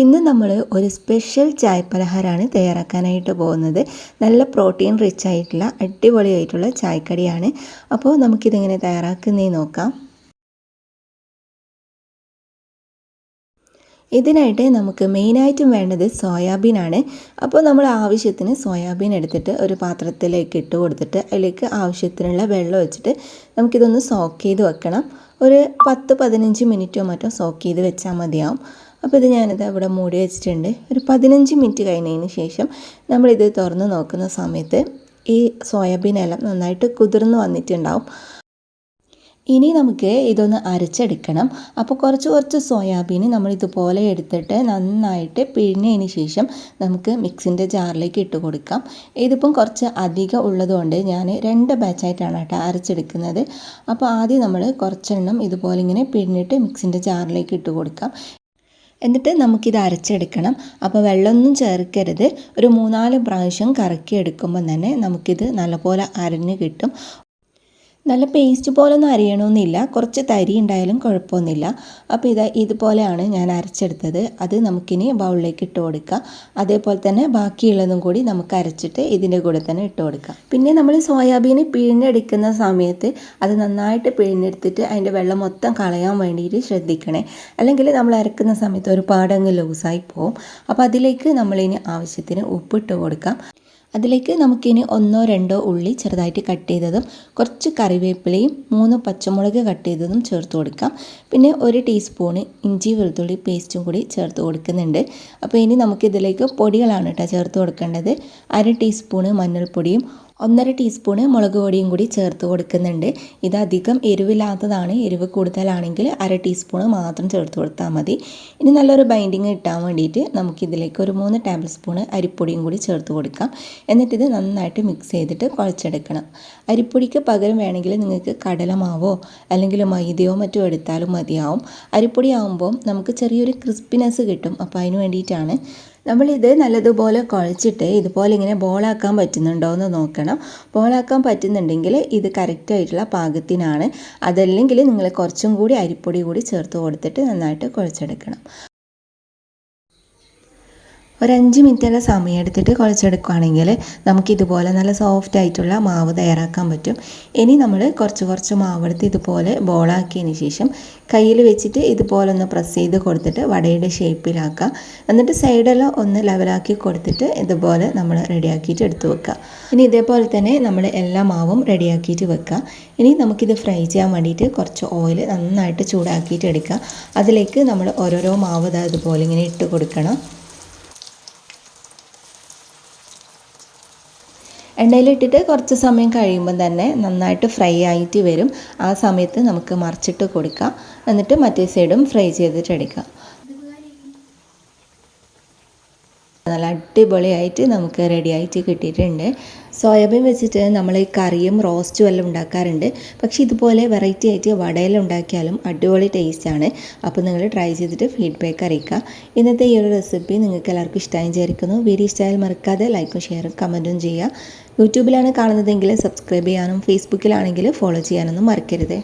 ഇന്ന് നമ്മൾ ഒരു സ്പെഷ്യൽ ചായ പലഹാരമാണ് തയ്യാറാക്കാനായിട്ട് പോകുന്നത്. നല്ല പ്രോട്ടീൻ റിച്ച് ആയിട്ടുള്ള അടിപൊളിയായിട്ടുള്ള ചായക്കടിയാണ്. അപ്പോൾ നമുക്കിതെങ്ങനെ തയ്യാറാക്കുന്നേ നോക്കാം. ഇതിനായിട്ട് നമുക്ക് മെയിനായിട്ടും വേണ്ടത് സോയാബീൻ ആണ്. അപ്പോൾ നമ്മൾ ആവശ്യത്തിന് സോയാബീൻ എടുത്തിട്ട് ഒരു പാത്രത്തിലേക്ക് ഇട്ട് കൊടുത്തിട്ട് അതിലേക്ക് ആവശ്യത്തിനുള്ള വെള്ളം വെച്ചിട്ട് നമുക്കിതൊന്ന് സോക്ക് ചെയ്ത് വെക്കണം. ഒരു പത്ത് പതിനഞ്ച് മിനിറ്റോ മറ്റോ സോക്ക് ചെയ്ത് വെച്ചാൽ മതിയാവും. അപ്പോൾ ഇത് ഞാനിത് അവിടെ മൂടി വെച്ചിട്ടുണ്ട്. ഒരു പതിനഞ്ച് മിനിറ്റ് കഴിഞ്ഞതിന് ശേഷം നമ്മളിത് തുറന്ന് നോക്കുന്ന സമയത്ത് ഈ സോയാബീൻ എല്ലാം നന്നായിട്ട് കുതിർന്ന് വന്നിട്ടുണ്ടാവും. ഇനി നമുക്ക് ഇതൊന്ന് അരച്ചെടുക്കണം. അപ്പോൾ കുറച്ച് കുറച്ച് സോയാബീൻ നമ്മൾ ഇതുപോലെ എടുത്തിട്ട് നന്നായിട്ട് പിഴിഞ്ഞതിന് ശേഷം നമുക്ക് മിക്സിന്റെ ജാറിലേക്ക് ഇട്ട് കൊടുക്കാം. ഇതിപ്പം കുറച്ച് അധികം ഉള്ളതുകൊണ്ട് ഞാൻ രണ്ട് ബാച്ചായിട്ടാണ് കേട്ടോ അരച്ചെടുക്കുന്നത്. അപ്പോൾ ആദ്യം നമ്മൾ കുറച്ചെണ്ണം ഇതുപോലെ ഇങ്ങനെ പിഴിഞ്ഞിട്ട് മിക്സിന്റെ ജാറിലേക്ക് ഇട്ട് കൊടുക്കാം. എന്നിട്ട് നമുക്കിത് അരച്ചെടുക്കണം. അപ്പോൾ വെള്ളമൊന്നും ചേർക്കരുത്. ഒരു മൂന്നാൽ പ്രാവശ്യം കറക്കി എടുക്കുമ്പോൾ തന്നെ നമുക്കിത് നല്ലപോലെ അരഞ്ഞ് കിട്ടും. നല്ല പേസ്റ്റ് പോലൊന്നും അരിയണമെന്നില്ല കുറച്ച് തരി ഉണ്ടായാലും കുഴപ്പമൊന്നുമില്ല. അപ്പോൾ ഇതാ ഇതുപോലെയാണ് ഞാൻ അരച്ചെടുത്തത്. അത് നമുക്കിനി ബൗളിലേക്ക് ഇട്ട് കൊടുക്കാം. അതേപോലെ തന്നെ ബാക്കിയുള്ളതും കൂടി നമുക്ക് അരച്ചിട്ട് ഇതിന്റെ കൂടെ തന്നെ ഇട്ട് കൊടുക്കാം. പിന്നെ നമ്മൾ സോയാബീൻ പിഴിഞ്ഞെടുക്കുന്ന സമയത്ത് അത് നന്നായിട്ട് പിഴിഞ്ഞെടുത്തിട്ട് അതിന്റെ വെള്ളം മൊത്തം കളയാൻ വേണ്ടിയിട്ട് ശ്രദ്ധിക്കണേ. അല്ലെങ്കിൽ നമ്മൾ അരക്കുന്ന സമയത്ത് ഒരുപാടങ്ങ് ലൂസായി പോകും അപ്പോൾ അതിലേക്ക് നമ്മളിനി ആവശ്യത്തിന് ഉപ്പിട്ട് കൊടുക്കാം. അതിലേക്ക് നമുക്കിനി ഒന്നോ രണ്ടോ ഉള്ളി ചെറുതായിട്ട് കട്ട് ചെയ്തതും കുറച്ച് കറിവേപ്പിലയും മൂന്ന് പച്ചമുളക് കട്ട് ചെയ്തതും ചേർത്ത് കൊടുക്കാം. പിന്നെ ഒരു ടീസ്പൂണ് ഇഞ്ചി വെളുത്തുള്ളി പേസ്റ്റും കൂടി ചേർത്ത് കൊടുക്കുന്നുണ്ട്. അപ്പോൾ ഇനി നമുക്കിതിലേക്ക് പൊടികളാണ് കേട്ടോ ചേർത്ത് കൊടുക്കേണ്ടത്. അര ടീസ്പൂണ് മഞ്ഞൾപ്പൊടിയും ഒന്നര ടീസ്പൂണ് മുളക് പൊടിയും കൂടി ചേർത്ത് കൊടുക്കുന്നുണ്ട്. ഇത് അധികം എരിവില്ലാത്തതാണ്. എരിവ് കൂടുതലാണെങ്കിൽ അര ടീസ്പൂണ് മാത്രം ചേർത്ത് കൊടുത്താൽ മതി. ഇനി നല്ലൊരു ബൈൻഡിങ് കിട്ടാൻ വേണ്ടിയിട്ട് നമുക്കിതിലേക്ക് ഒരു മൂന്ന് ടേബിൾ സ്പൂണ് അരിപ്പൊടിയും കൂടി ചേർത്ത് കൊടുക്കാം. എന്നിട്ടിത് നന്നായിട്ട് മിക്സ് ചെയ്തിട്ട് കുഴച്ചെടുക്കണം. അരിപ്പൊടിക്ക് പകരം വേണമെങ്കിൽ നിങ്ങൾക്ക് കടലമാവോ അല്ലെങ്കിൽ മൈദയോ മറ്റോ എടുത്താലും മതിയാവും. അരിപ്പൊടി ആകുമ്പോൾ നമുക്ക് ചെറിയൊരു ക്രിസ്പിനെസ് കിട്ടും. അപ്പോൾ അതിന് വേണ്ടിയിട്ടാണ് നമ്മളിത് നല്ലതുപോലെ കുഴച്ചിട്ട് ഇതുപോലെ ഇങ്ങനെ ബോളാക്കാൻ പറ്റുന്നുണ്ടോ എന്ന് നോക്കണം. ബോളാക്കാൻ പറ്റുന്നുണ്ടെങ്കിൽ ഇത് കറക്റ്റായിട്ടുള്ള പാകത്തിനാണ്. അതല്ലെങ്കിൽ നിങ്ങൾ കുറച്ചും കൂടി അരിപ്പൊടി കൂടി ചേർത്ത് കൊടുത്തിട്ട് നന്നായിട്ട് കുഴച്ചെടുക്കണം. ഒരു അഞ്ച് മിനിറ്റെല്ലാം സമയം എടുത്തിട്ട് കുഴച്ചെടുക്കുകയാണെങ്കിൽ നമുക്ക് ഇതുപോലെ നല്ല സോഫ്റ്റ് ആയിട്ടുള്ള മാവ് തയ്യാറാക്കാൻ പറ്റും. ഇനി നമ്മൾ കുറച്ച് കുറച്ച് മാവ് എടുത്ത് ഇതുപോലെ ബോളാക്കിയതിന് ശേഷം കയ്യിൽ വെച്ചിട്ട് ഇതുപോലെ ഒന്ന് പ്രസ് ചെയ്ത് കൊടുത്തിട്ട് വടയുടെ ഷേപ്പിലാക്കുക എന്നിട്ട് സൈഡെല്ലാം ഒന്ന് ലെവലാക്കി കൊടുത്തിട്ട് ഇതുപോലെ നമ്മൾ റെഡിയാക്കിയിട്ട് എടുത്തു വെക്കുക. ഇനി ഇതേപോലെ തന്നെ നമ്മൾ എല്ലാ മാവും റെഡിയാക്കിയിട്ട് വെക്കുക. ഇനി നമുക്കിത് ഫ്രൈ ചെയ്യാൻ വേണ്ടിയിട്ട് കുറച്ച് ഓയിൽ നന്നായിട്ട് ചൂടാക്കിയിട്ട് എടുക്കുക. അതിലേക്ക് നമ്മൾ ഓരോരോ മാവ് ഇതുപോലെ ഇങ്ങനെ ഇട്ട് കൊടുക്കണം. എണ്ണയിലിട്ടിട്ട് കുറച്ച് സമയം കഴിയുമ്പോൾ തന്നെ നന്നായിട്ട് ഫ്രൈ ആയിട്ട് വരും. ആ സമയത്ത് നമുക്ക് മറിച്ചിട്ട് കൊടുക്കാം. എന്നിട്ട് മറ്റേ സൈഡും ഫ്രൈ ചെയ്തിട്ട് നല്ല അടിപൊളിയായിട്ട് നമുക്ക് റെഡിയായിട്ട് കിട്ടിയിട്ടുണ്ട്. സോയാബീൻ വെച്ചിട്ട് നമ്മൾ ഈ കറിയും റോസ്റ്റും എല്ലാം ഉണ്ടാക്കാറുണ്ട്. പക്ഷേ ഇതുപോലെ വെറൈറ്റി ആയിട്ട് വടയെല്ലാം ഉണ്ടാക്കിയാലും അടിപൊളി ടേസ്റ്റാണ് അപ്പോൾ നിങ്ങൾ ട്രൈ ചെയ്തിട്ട് ഫീഡ്ബാക്ക് അറിയിക്കുക. ഇന്നത്തെ ഈ ഒരു റെസിപ്പി നിങ്ങൾക്ക് എല്ലാവർക്കും ഇഷ്ടമായി വിചാരിക്കുന്നു. വീഡിയോ ഇഷ്ടമായാൽ മറക്കാതെ ലൈക്കും ഷെയറും കമന്റും ചെയ്യുക. യൂട്യൂബിലാണ് കാണുന്നതെങ്കിൽ സബ്സ്ക്രൈബ് ചെയ്യാനും ഫേസ്ബുക്കിലാണെങ്കിൽ ഫോളോ ചെയ്യാനൊന്നും മറക്കരുത്.